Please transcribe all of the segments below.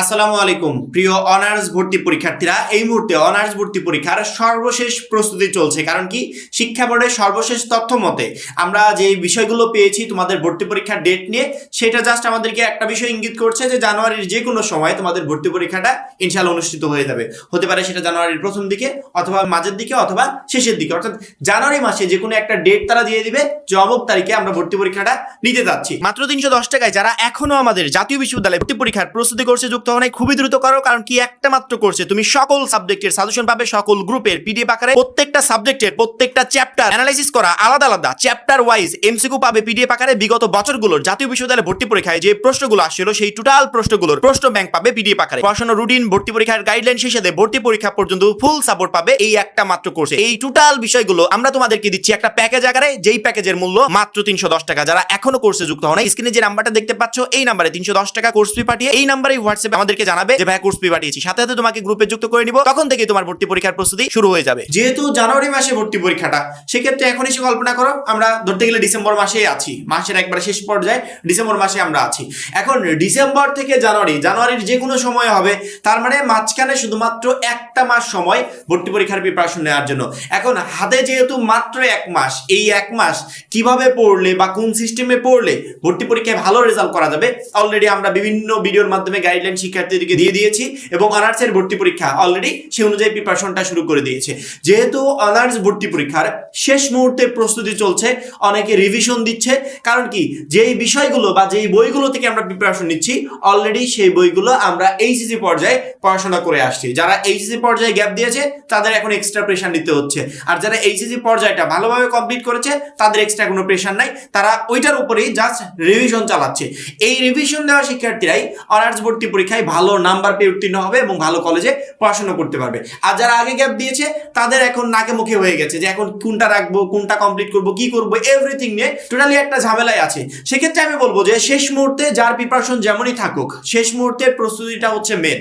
আসসালামু আলাইকুম, প্রিয় অনার্স ভর্তি পরীক্ষার্থীরা, এই মুহূর্তে অনার্স ভর্তি পরীক্ষার সর্বশেষ প্রস্তুতি চলছে। কারণ কি? শিক্ষা বোর্ডের সর্বশেষ তথ্য মতে, আমরা যে বিষয়গুলো পেয়েছি তোমাদের ভর্তি পরীক্ষার ডেট নিয়ে, সেটা জাস্ট আমাদেরকে একটা বিষয় ইঙ্গিত করছে যে জানুয়ারির যে কোনো সময় তোমাদের ভর্তি পরীক্ষাটা ইনশাল্লাহ অনুষ্ঠিত হয়ে যাবে। হতে পারে সেটা জানুয়ারির প্রথম দিকে, অথবা মাঝের দিকে, অথবা শেষের দিকে। অর্থাৎ জানুয়ারি মাসে যে কোনো একটা ডেট তারা দিয়ে দিবে, যে তারিখে আমরা ভর্তি পরীক্ষাটা নিতে যাচ্ছি। মাত্র তিনশো দশ টাকায় যারা এখনও আমাদের জাতীয় বিশ্ববিদ্যালয়ে ভর্তি পরীক্ষার প্রস্তুতি করছে, যুক্ত নাই খুবই দ্রুত করো, কারণ কি একটা মাত্র কোর্সে তুমি সকল সাবজেক্টের সাজেশন পাবে, সকল গ্রুপের পিডিএফ আকারে প্রত্যেকটা সাবজেক্টের প্রত্যেকটা চ্যাপ্টার অ্যানালাইসিস করা আলাদা আলাদা। চ্যাপ্টার ওয়াইজ এমসিকিউ পাবে পিডিএফ আকারে বিগত বছরগুলোর জাতীয় বিশ্ববিদ্যালয়ে ভর্তি পরীক্ষায় যে প্রশ্নগুলো আসছিল, সেই টোটাল প্রশ্নগুলোর প্রশ্ন ব্যাংক পাবে পিডিএফ আকারে। পড়াশোনা রুটিন ভর্তি পরীক্ষার গাইডলাইন শেষে দিয়ে ভর্তি পরীক্ষা পর্যন্ত ফুল সাপোর্ট পাবে এই একটা মাত্র কোর্সে এই টোটাল বিষয়গুলো আমরা তোমাদেরকে দিচ্ছি একটা প্যাকেজ আকারে, যেই প্যাকেজের মূল্য মাত্র তিনশো দশ টাকা। যারা এখনও কোর্সে যুক্ত হন স্ক্রিনে যে নাম্বারটা দেখতে পাচ্ছ, এই নাম্বারে তিনশো দশ টাকা কোর্স ফি পাঠিয়ে, এই নাম্বারে হোয়াটসঅ্যাপে আমাদেরকে জানাবে যে ভাই কোর্স ফি পাঠিয়েছি। সাথে সাথে তোমাকে গ্রুপে যুক্ত করে নিব। তখন থেকে তোমার ভর্তি পরীক্ষার প্রস্তুতি শুরু হয়ে যাবে। যেহেতু জানুয়ারি মাসে ভর্তি পরীক্ষাটা, সেক্ষেত্রে এখন এসে কল্পনা করো, আমরা ধরতে গেলে ডিসেম্বর মাসেই আছি। মাসের একবার শেষ পর্যায়ে ডিসেম্বর মাসে আমরা আছি। এখন ডিসেম্বর থেকে জানুয়ারি, জানুয়ারির যে কোনো সময় হবে, তার মানে মাঝখানে শুধুমাত্র একটা মাস সময় ভর্তি পরীক্ষার প্রিপারেশন নেওয়ার জন্য। এখন হাতে যেহেতু মাত্র এক মাস, এই এক মাস কীভাবে পড়লে বা কোন সিস্টেমে পড়লে ভর্তি পরীক্ষায় ভালো রেজাল্ট করা যাবে অলরেডি আমরা বিভিন্ন ভিডিওর মাধ্যমে গাইডলাইন শিক্ষার্থীদেরকে দিয়ে দিয়েছি এবং অনার্সের ভর্তি পরীক্ষা অলরেডি সেই অনুযায়ী প্রিপারেশনটা শুরু করে দিয়েছে। যেহেতু অনার্স ভর্তি পরীক্ষার শেষ মুহূর্তে প্রস্তুতি চলছে, অনেকে রিভিশন দিচ্ছে, কারণ কি? যেই বিষয়গুলো বা যেই বইগুলো থেকে আমরা প্রিপারেশন নিচ্ছি অলরেডি সেই বইগুলো আমরা এইচএসি পর্যায়ে পড়াশোনা করে আসছি। যারা এইচএসি পর্যায়ে গ্যাপ দিয়েছে, তাদের এখন এক্সট্রা প্রেশার নিতে হচ্ছে। আর যারা এইচএসি পর্যায়টা ভালোভাবে কমপ্লিট করেছে, তাদের এক্সট্রা কোনো প্রেশার নাই। তারা ওইটার উপরেই জাস্ট রিভিশন চালাচ্ছে। এই রিভিশন দেওয়া শিক্ষার্থীরাই অনার্স ভর্তি পরীক্ষায় ভালো নাম্বার পেয়ে উত্তীর্ণ হবে এবং ভালো কলেজে পড়াশোনা করতে পারবে। আর যারা আগে গ্যাপ দিয়েছে, তাদের এখন নাকে মুখে হয়ে গেছে যে এখন কোনটা রাখব, কোনটা কমপ্লিট করব, কি করব এভরিথিং নিয়ে টোটালি একটা ঝামেলায় আছে। সেক্ষেত্রে আমি বলব যে শেষ মুহূর্তে যার প্রিপারেশন যেমনই থাকুক, শেষ মুহূর্তের প্রস্তুতিটা হচ্ছে মেন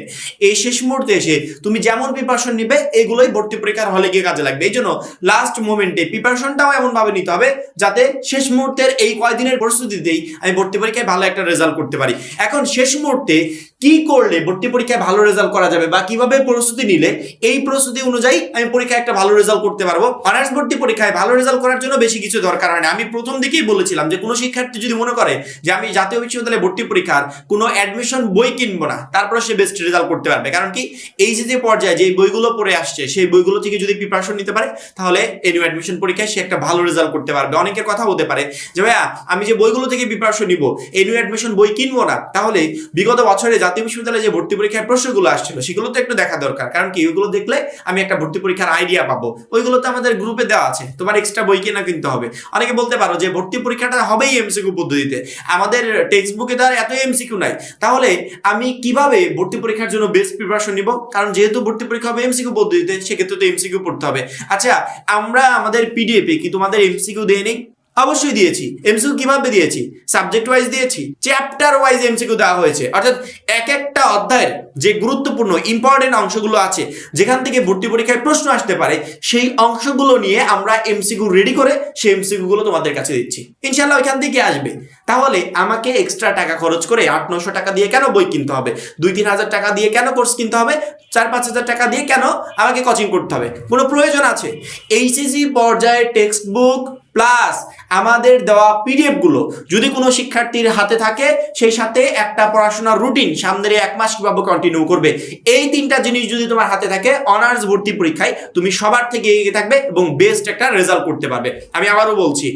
এই শেষ মুহূর্তে এসে তুমি যেমন প্রিপারেশন নিবে, এগুলোই ভর্তি পরীক্ষার হলে গিয়ে কাজে লাগবে। এই জন্য লাস্ট মোমেন্টে প্রিপারেশনটাও এমনভাবে নিতে হবে যাতে শেষ মুহূর্তের এই কয়দিনের প্রস্তুতিতেই আমি ভর্তি পরীক্ষায় ভালো একটা রেজাল্ট করতে পারি। এখন শেষ মুহূর্তে কি করলে ভর্তি পরীক্ষায় ভালো রেজাল্ট করা যাবে বা কীভাবে প্রস্তুতি নিলে এই প্রস্তুতি অনুযায়ী আমি পরীক্ষায় একটা ভালো রেজাল্ট করতে পারব? অনার্স ভর্তি পরীক্ষায় ভালো রেজাল্ট করার জন্য বেশি কিছু দরকার হয় না। আমি প্রথম দিকেই বলেছিলাম যে কোনো শিক্ষার্থী যদি মনে করে যে আমি জাতীয় বিশ্ববিদ্যালয়ে ভর্তি পরীক্ষার কোনো অ্যাডমিশন বই কিনবো না, তারপরে সে বেস্ট রেজাল্ট করতে পারবে। কারণ কি? এই যে যে পর্যায়ে যে বইগুলো পড়ে আসছে, সেই বইগুলো থেকে যদি প্রিপারেশন নিতে পারে, তাহলে এনিউ অ্যাডমিশন পরীক্ষায় সে একটা ভালো রেজাল্ট করতে পারবে। অনেকের কথা হতে পারে যে, ভাইয়া, আমি যে বইগুলো থেকে প্রিপারেশন নিব এনিউ অ্যাডমিশন বই কিনবো না? তাহলে বিগত বছরে জাতীয় বিশ্ববিদ্যালয়ে যে ভর্তি পরীক্ষার প্রশ্নগুলো আসছিল, সেগুলো তো একটু দেখা দরকার। কারণ কি, ওইগুলো দেখলে আমি একটা ভর্তি পরীক্ষার আইডিয়া পাবো। ওইগুলো তো আমাদের গ্রুপে দেওয়া আছে। তোমার এক্সট্রা বই কেনা কিনতে হবে। অনেকে বলতে পারো যে ভর্তি পরীক্ষাটা হবেই এমসিকিউ পদ্ধতিতে। আমাদের টেক্সট বুকে তো আর এত এমসিকিউ নাই। তাহলে আমি কীভাবে ভর্তি পরীক্ষার জন্য বেস্ট প্রিপারেশন নিব? কারণ যেহেতু ভর্তি পরীক্ষা হবে এমসিকিউ পদ্ধতিতে, সেক্ষেত্রে তো এমসিকিউ পড়তে হবে। আচ্ছা আমরা আমাদের পিডিএফে কি তোমাদের এমসিকিউ দিয়ে নেই? অবশ্যই দিয়েছি। এমসিকিউ কীভাবে দিয়েছি? সাবজেক্ট ওয়াইজ দিয়েছি। চ্যাপ্টার ওয়াইজ এমসিকিউ দেওয়া হয়েছে। অর্থাৎ এক একটা অধ্যায়ের যে গুরুত্বপূর্ণ ইম্পর্টেন্ট অংশগুলো আছে, যেখান থেকে ভর্তি পরীক্ষায় প্রশ্ন আসতে পারে, সেই অংশগুলো নিয়ে আমরা এমসিকিউ রেডি করে সেই এমসিকিউ গুলো তোমাদের কাছে দিচ্ছি। ইনশাল্লাহ ওইখান থেকে আসবে। তাহলে আমাকে এক্সট্রা টাকা খরচ করে আট নশো টাকা দিয়ে কেন বই কিনতে হবে? দুই, তিন হাজার টাকা দিয়ে কেন কোর্স কিনতে হবে? চার, পাঁচ হাজার টাকা দিয়ে কেন আমাকে কোচিং করতে হবে? কোনো প্রয়োজন আছে? এইচএসি পর্যায়ে টেক্সট বুক প্লাস আমাদের দেওয়া পিডিএফগুলো যদি কোনো শিক্ষার্থীর হাতে থাকে, সেই সাথে একটা পড়াশোনার রুটিন সামনের এক মাস কীভাবে কন্টিনিউ করবে? এই তিনটা জিনিস যদি তোমার হাতে থাকে অনার্স ভর্তি পরীক্ষায় তুমি সবার থেকে এগিয়ে থাকবে এবং বেস্ট একটা রেজাল্ট করতে পারবে। আমি আবারও বলছি,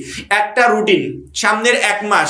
একটা রুটিন সামনের এক মাস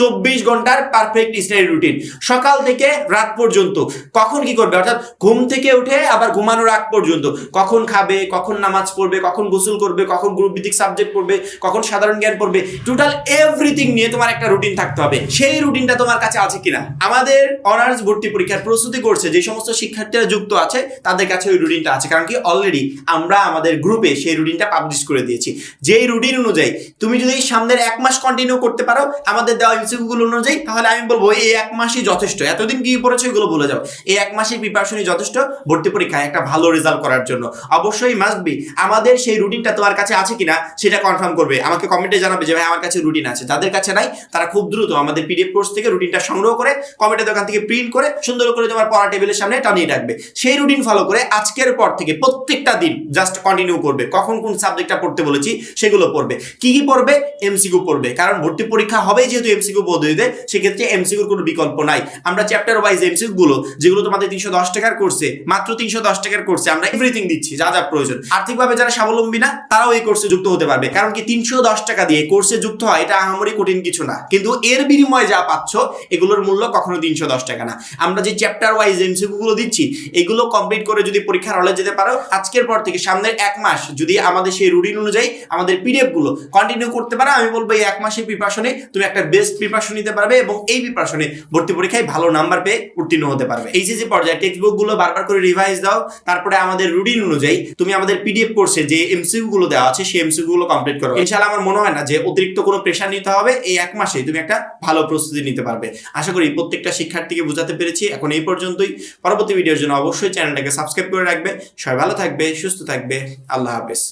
চব্বিশ ঘণ্টার পারফেক্ট স্টাডি রুটিন সকাল থেকে রাত পর্যন্ত। কখন কি করবে? অর্থাৎ ঘুম থেকে উঠে আবার ঘুমানোর আগ পর্যন্ত। কখন খাবে, কখন নামাজ পড়বে, কখন গোসল করবে, কখন গ্রুপ ভিত্তিক সাবজেক্ট পড়বে, কখন সাধারণ জ্ঞান পড়বে। টোটাল এভরিথিং নিয়ে তোমার একটা রুটিন থাকতে হবে। সেই রুটিনটা তোমার কাছে আছে কিনা? আমাদের অনার্স ভর্তি পরীক্ষার প্রস্তুতি করছে, যে সমস্ত শিক্ষার্থীরা যুক্ত আছে, তাদের কাছে ওই রুটিনটা আছে। কারণ কি অলরেডি আমরা আমাদের গ্রুপে সেই রুটিনটা পাবলিশ করে দিয়েছি। যেই রুটিন অনুযায়ী তুমি যদি সামনের এক মাস কন্টিনিউ করতে পারো, আমাদের দেওয়া ইনস্টিটিউটগুলো অনুযায়ী, তাহলে আমি বলব এই এক মাসই যথেষ্ট। এতদিন কি পড়েছো এগুলো ভুলে যাও। এই এক মাসের প্রিপারেশনই যথেষ্ট, ভর্তি পরীক্ষায় একটা ভালো রেজাল্ট করার জন্য। অবশ্যই মাস্ট বি আমাদের সেই রুটিনটা তোমার কাছে আছে কিনা, সেটা কনফার্ম করবে। আমাকে কমেন্টে জানাবে যে, ভাই, আমার কাছে রুটিন আছে। যাদের কাছে নাই, তারা খুব দ্রুত আমাদের পিডিএফ কোর্স থেকে রুটিনটা সংগ্রহ করে কমেন্টের দোকান থেকে প্রিন্ট করে, সুন্দর করে তোমার পড়া টেবিলের সামনে টানিয়ে রাখবে। সেই রুটিন ফলো করে আজকের পর থেকে প্রত্যেকটা দিন জাস্ট কন্টিনিউ করবে। কখন কোন সাবজেক্টটা পড়তে বলেছি, সেগুলো পড়বে। কি কি পড়বে? এমসিকিউ পড়বে। কারণ ভর্তি পরীক্ষা হবে যেহেতু এমসিকিউ পদ্ধতিতে সেক্ষেত্রে এমসিকিউর কোনো বিকল্প নাই। আমরা চ্যাপ্টার ওয়াইজ এমসিকিউ গুলো, যেগুলো তোমাদের তিনশো দশ টাকার কোর্সে মাত্র তিনশো দশ টাকার কোর্সে আমরা এভরিথিং দিচ্ছি, যা যা প্রয়োজন। আর্থিকভাবে যারা স্বাবলম্বী না, তারাও এই কোর্সে যুক্ত হতে পারবে। কারণ কি তিনশো দশ টাকা দিয়ে কোর্সে যুক্ত হয় এটা আহামরি কঠিন কিছু না। কিন্তু এর বিনিময়ে যা পাচ্ছ, এগুলোর মূল্য কখনো তিনশো দশ টাকা না। আমরা যে চ্যাপ্টার ওয়াইজ এমসিকিউ গুলো দিচ্ছি, এগুলো কমপ্লিট করে যদি পরীক্ষার হলে যেতে পারো, আজকের পর থেকে সামনের এক মাস যদি আমাদের সেই রুটিন অনুযায়ী আমাদের পিডিএফগুলো কন্টিনিউ করতে পারো, আমি বলব এই এক মাসের প্রিপারেশনে তুমি একটা বেস্ট প্রিপারেশন নিতে পারবে এবং এই প্রিপারেশনে ভর্তি পরীক্ষায় ভালো নাম্বার পেয়ে উত্তীর্ণ হতে পারবে। এই যে যে পর্যায়ে টেক্সট বুকগুলো বারবার করে রিভাইজ দাও, তারপরে আমাদের রুটিন অনুযায়ী তুমি আমাদের পিডিএফ কোর্সে যে এমসিকিউ গুলো দেওয়া আছে, সেই এমসিকিউ গুলো কমপ্লিট করো। ইনশাআল্লাহ আমার মনে হয় না যে অতিরিক্ত কোনো প্রেশার নিতে হবে, এই এক মাসে তুমি একটা ভালো প্রস্তুতি নিতে পারবে। আশা করি প্রত্যেকটা শিক্ষার্থীকে বোঝাতে পেরেছি, এখন এই পর্যন্তই। পরবর্তী ভিডিওর জন্য অবশ্যই চ্যানেলটাকে সাবস্ক্রাইব করে রাখবে। সবাই ভালো থাকবে, সুস্থ থাকবে। আল্লাহ হাফেজ।